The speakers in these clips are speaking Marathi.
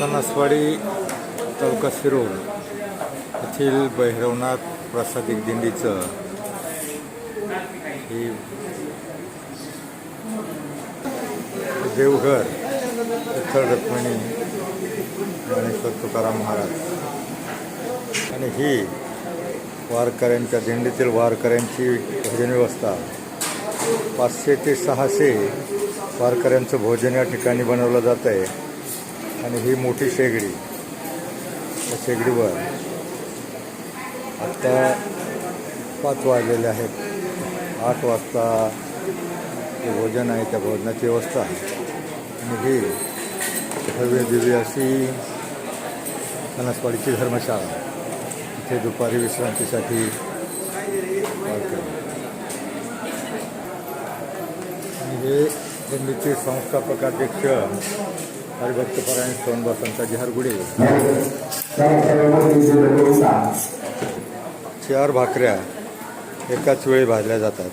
सणासवाडी तालुका शिरोळ येथील भैरवनाथ प्रासादिक दिंडीचं ही देवघर विठ्ठल रुक्मिणी ज्ञानेश्वर तुकाराम महाराज. आणि ही वारकऱ्यांच्या दिंडीतील वारकऱ्यांची भोजन व्यवस्था. पाचशे ते सहाशे वारकऱ्यांचं भोजन या ठिकाणी बनवलं जात आहे आणि ही मोठी शेगडी. त्या शेगडीवर आत्ता पाच वाजलेले आहेत. आठ वाजता जे भोजन आहे त्या भोजनाची व्यवस्था आणि ही भव्य दिव्य अशी सणासवाडीची धर्मशाळा. इथे दुपारी विश्रांतीसाठी हे दिंडीचे संस्थापक अध्यक्ष हरिभक्तपरायण सोनबा संताजी हरगुडे चार भाकऱ्या एकाच वेळी भाजल्या जातात.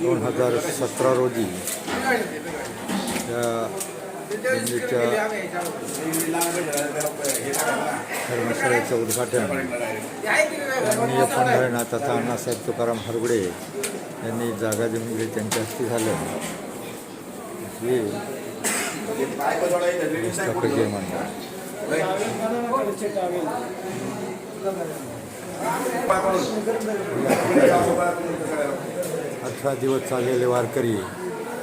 दोन हजार सतरा रोजी या धर्मशाळेचं उद्घाटन माननीय पंढरनाथ तथा अण्णासाहेब तुकाराम हरगुडे त्यांनी जागा दिली म्हणजे त्यांच्या हस्ते झालं. हे व्यवस्थापकीय मंडळ अठरा दिवस चाललेले वारकरी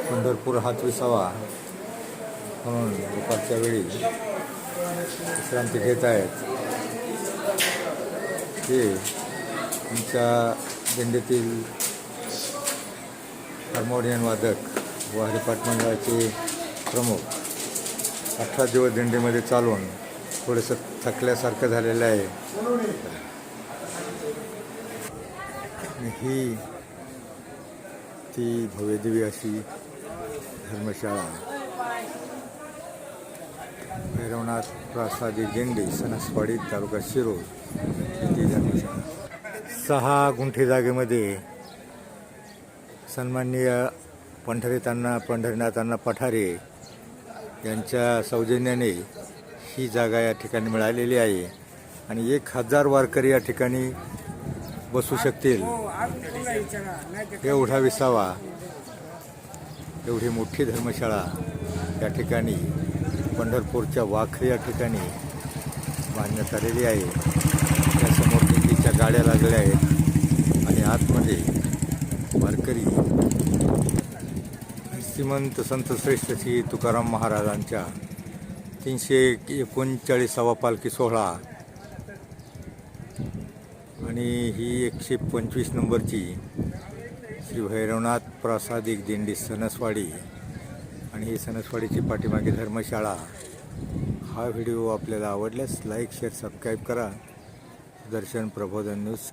पंढरपूर हात विसावा म्हणून दुपारच्या वेळी विश्रांती घेत आहेत. ते आमच्या दिंडीतील हार्मोनियम वादक व हरिपाठ मंडळाचे प्रमुख. अठरा दिवस दिंडीमध्ये चालून थोडंसं थकल्यासारखं झालेलं आहे. ही ती भव्यदेवी अशी धर्मशाळा. भैरवनाथ प्रासादी दिंडी सणसवाडी तालुका शिरोळ ती धर्मशाळा. सहा गुंठे जागेमध्ये सन्माननीय पंढरीतांना पंढरीनाथांना पठारे यांच्या सौजन्याने ही जागा या ठिकाणी मिळालेली आहे. आणि एक हजार वारकरी या ठिकाणी बसू शकतील. एवढा विसावा. एवढी मोठी धर्मशाळा या ठिकाणी पंढरपूरच्या वाखरी या ठिकाणी बांधण्यात आलेली आहे. त्यासमोर दिल्लीच्या गाड्या लागल्या आहेत. आणि आतमध्ये वारकरी श्रीमंत संत श्रेष्ठ श्री तुकाराम महाराजांच्या तीनशे एकोणचाळीसावा पालखी सोहळा आणि ही एकशे पंचवीस नंबरची श्री भैरवनाथ प्रासादिक दिंडी सणसवाडी आणि ही सणसवाडीची पाठीमागे धर्मशाळा. हा व्हिडिओ आपल्याला आवडल्यास लाईक शेअर सबस्क्राईब करा. दर्शन प्रबोधन न्यूज.